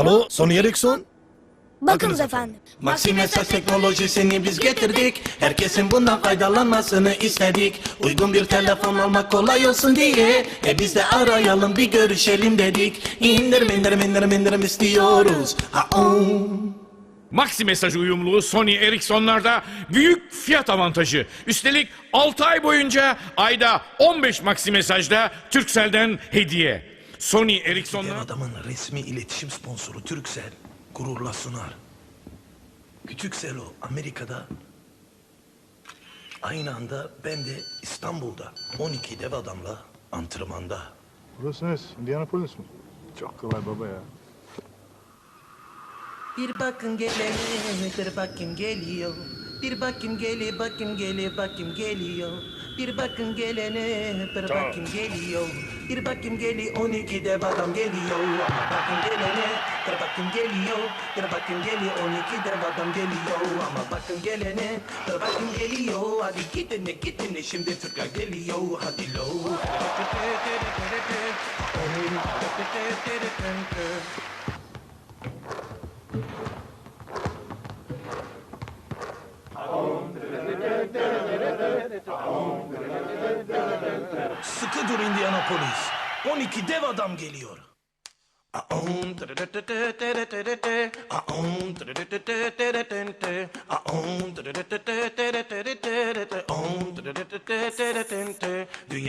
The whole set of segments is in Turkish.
Alo Sony Ericsson? Bakınız efendim. Maxi mesaj teknolojisini biz getirdik Herkesin bundan faydalanmasını istedik Uygun bir telefon almak kolay olsun diye E biz de arayalım bir görüşelim dedik İndirim indirim indirim indirim istiyoruz ha um. Maxi mesaj uyumluluğu Sony Ericsson'larda büyük fiyat avantajı. Üstelik 6 ay boyunca ayda 15 maxi mesajda Turkcell'den hediye. Sony Ericsson'la adamın resmi iletişim sponsoru Türksel gururla sunar. Küçük Selo Amerika'da aynı anda ben de İstanbul'da 12 dev adamla antrenmanda. Burası neresi? Indianapolis mi? Çok kolay baba ya. Bir bakın gelene, bir bakın geliyor. Bir bakın geli, bakın geli, bakın geliyor. Bir bakın gelene, bir bakın geliyor. Bir bakın geli, 12 dev adam geliyor. Ama bakın gelene, bir bakın geliyor. Bir bakın geli, 12 dev adam geliyor. Ama bakın gelene, bir bakın geliyor. Hadi gidin gidin şimdi Türkler geliyor. Hadi lo. Sıkı dur Indianapolis. 12 dev adam geliyor.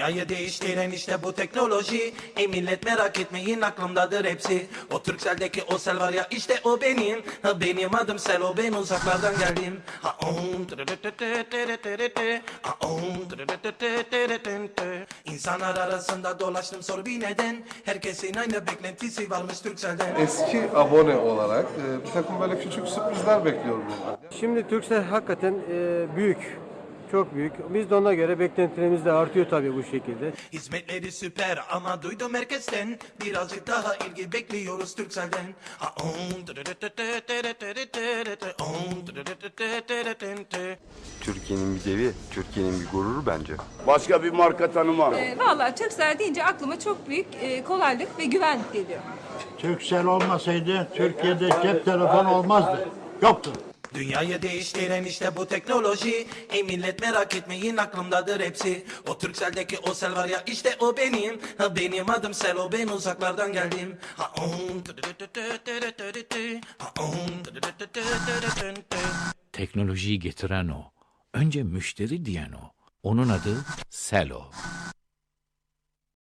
Dünyayı değiştiren işte bu teknoloji E millet merak etmeyin aklımdadır hepsi O Turkcell'deki o sel var ya işte o benim ha, Benim adım Sel o ben uzaklardan geldim Ha, tırırırırırırırı. Aum, tırırırırırırırı. İnsanlar arasında dolaştım sor bir neden Herkesin aynı beklentisi varmış Turkcell'den eski abone olarak e, bir takım böyle küçük sürprizler bekliyorum. Şimdi Turkcell hakikaten e, büyük. Çok büyük. Biz de ona göre beklentilerimiz de artıyor tabii bu şekilde. Hizmetleri süper ama duydum herkesten Birazcık daha ilgi bekliyoruz Turkcell'den Ha, tırırırırırırırı. Türkiye'nin bir devi, Türkiye'nin bir gururu bence. Başka bir marka tanımam. E, Vallahi Türksel deyince aklıma çok büyük e, kolaylık ve güven geliyor. Türksel olmasaydı Türkiye'de cep telefonu olmazdı. Yoktu. Dünyayı değiştiren işte bu teknoloji Ey millet merak etmeyin aklımdadır hepsi O Turkcell'deki o sel var ya işte o benim ha, Benim adım Sel o ben uzaklardan geldim ha, tırırırırırırırı. Ha, tırırırırırırırı. Teknolojiyi getiren o. Önce müşteri diyen o. Onun adı Selo.